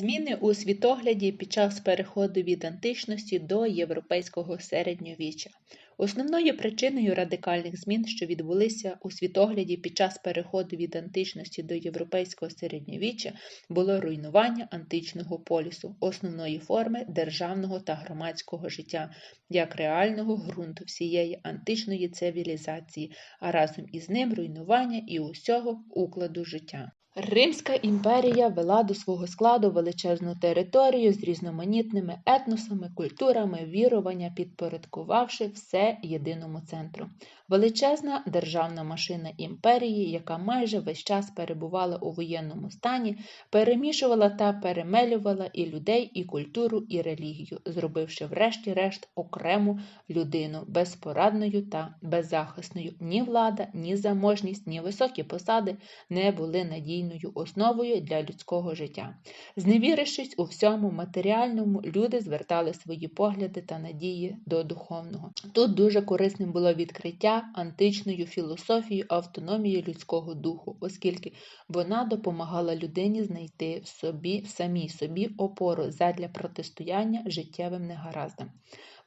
Зміни у світогляді під час переходу від античності до європейського середньовіччя. Основною причиною радикальних змін, що відбулися у світогляді під час переходу від античності до європейського середньовіччя, було руйнування античного полісу, основної форми державного та громадського життя, як реального ґрунту всієї античної цивілізації, а разом із ним руйнування і усього укладу життя. Римська імперія вела до свого складу величезну територію з різноманітними етносами, культурами, вірування, підпорядкувавши все єдиному центру. Величезна державна машина імперії, яка майже весь час перебувала у воєнному стані, перемішувала та перемелювала і людей, і культуру, і релігію, зробивши врешті-решт окрему людину безпорадною та беззахисною. Ні влада, ні заможність, ні високі посади не були надійною основою для людського життя. Зневірившись у всьому матеріальному, люди звертали свої погляди та надії до духовного. Тут дуже корисним було відкриття античною філософією автономії людського духу, оскільки вона допомагала людині знайти в собі в самій собі опору задля протистояння життєвим негараздам.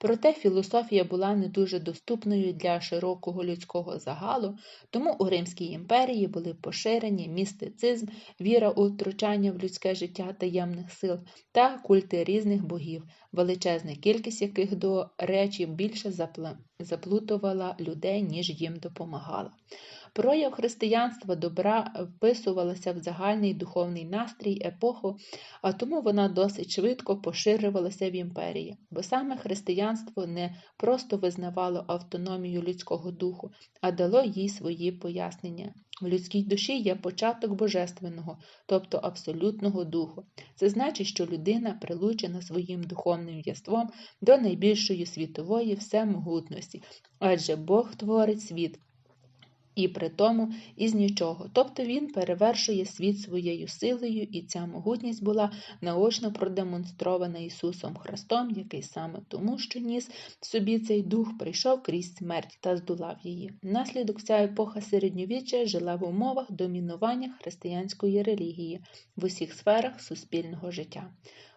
Проте філософія була не дуже доступною для широкого людського загалу, тому у Римській імперії були поширені містицизм, віра у втручання в людське життя таємних сил та культи різних богів, величезна кількість яких, до речі, більше заплутувала людей, ніж їм допомагала. Прояв християнства добра вписувалася в загальний духовний настрій епоху, а тому вона досить швидко поширювалася в імперії, бо саме християнство не просто визнавало автономію людського духу, а дало їй свої пояснення. В людській душі є початок божественного, тобто абсолютного духу. Це значить, що людина прилучена своїм духовним єством до найбільшої світової всемогутності, адже Бог творить світ і при тому із нічого. Тобто він перевершує світ своєю силою, і ця могутність була наочно продемонстрована Ісусом Христом, який саме тому, що ніс собі цей дух, прийшов крізь смерть та здолав її. Наслідок ця епоха середньовіччя жила в умовах домінування християнської релігії в усіх сферах суспільного життя.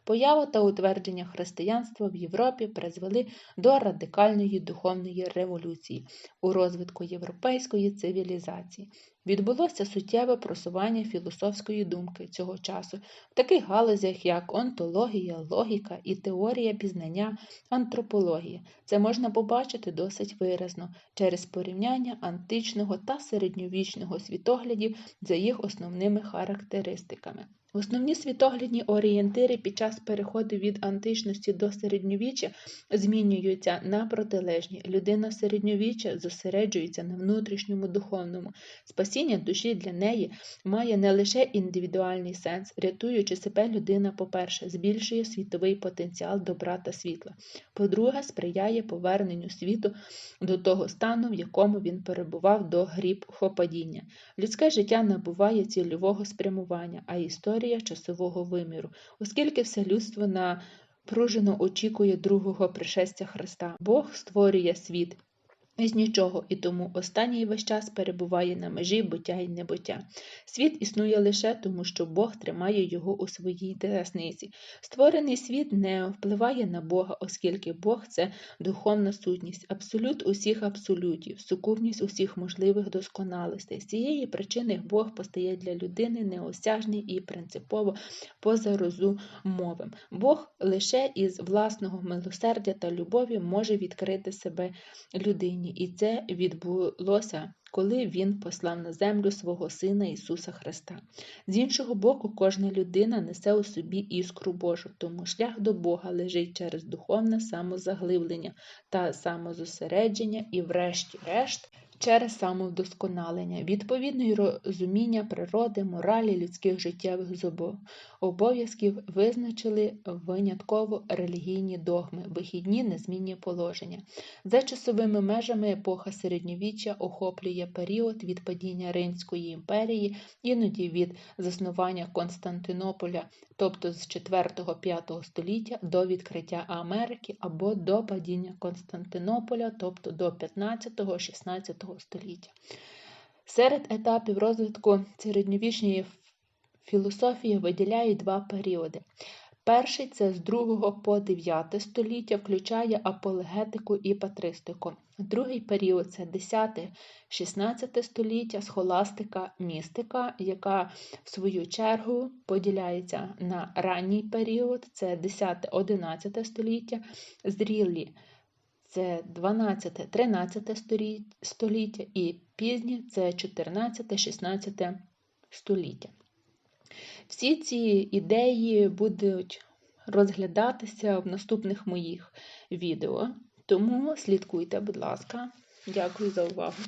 Поява та утвердження християнства в Європі призвели до радикальної духовної революції у розвитку європейської цивілізації. Відбулося суттєве просування філософської думки цього часу в таких галузях, як онтологія, логіка і теорія пізнання антропології. Це можна побачити досить виразно через порівняння античного та середньовічного світоглядів за їх основними характеристиками. Основні світоглядні орієнтири під час переходу від античності до середньовіччя змінюються на протилежні. Людина середньовіччя зосереджується на внутрішньому духовному. Спасіння душі для неї має не лише індивідуальний сенс, рятуючи себе, людина, по-перше, збільшує світовий потенціал добра та світла. По-друге, сприяє поверненню світу до того стану, в якому він перебував до гріб хопадіння. Людське життя набуває цільового спрямування, а історія історія часового виміру, оскільки все людство напружено очікує другого пришестя Христа. Бог створює світ із нічого, і тому останній весь час перебуває на межі буття і небуття. Світ існує лише тому, що Бог тримає його у своїй десниці. Створений світ не впливає на Бога, оскільки Бог це духовна сутність, абсолют усіх абсолютів, сукупність усіх можливих досконалостей. З цієї причини Бог постає для людини неосяжний і принципово позарозумовим. Бог лише із власного милосердя та любові може відкрити себе людині і це відбулося, коли Він послав на землю свого Сина Ісуса Христа. З іншого боку, кожна людина несе у собі іскру Божу, тому шлях до Бога лежить через духовне самозаглиблення та самозосередження, і, врешті-решт, через самовдосконалення, відповідне розуміння природи, моралі, людських життєвих обов'язків визначили винятково релігійні догми, вихідні незмінні положення. За часовими межами епоха середньовіччя охоплює період від падіння Римської імперії, іноді від заснування Константинополя, тобто з 4-5 століття до відкриття Америки або до падіння Константинополя, тобто до 15-16 століття. Серед етапів розвитку середньовічної філософії виділяють два періоди. Перший це з 2 по 9 століття, включає апологетику і патристику. Другий період це 10-16 століття, схоластика, містика, яка в свою чергу поділяється на ранній період, це 10-11 століття, зрілі це 12-13 століття і пізні це 14-16 століття. Всі ці ідеї будуть розглядатися в наступних моїх відео, тому слідкуйте, будь ласка. Дякую за увагу.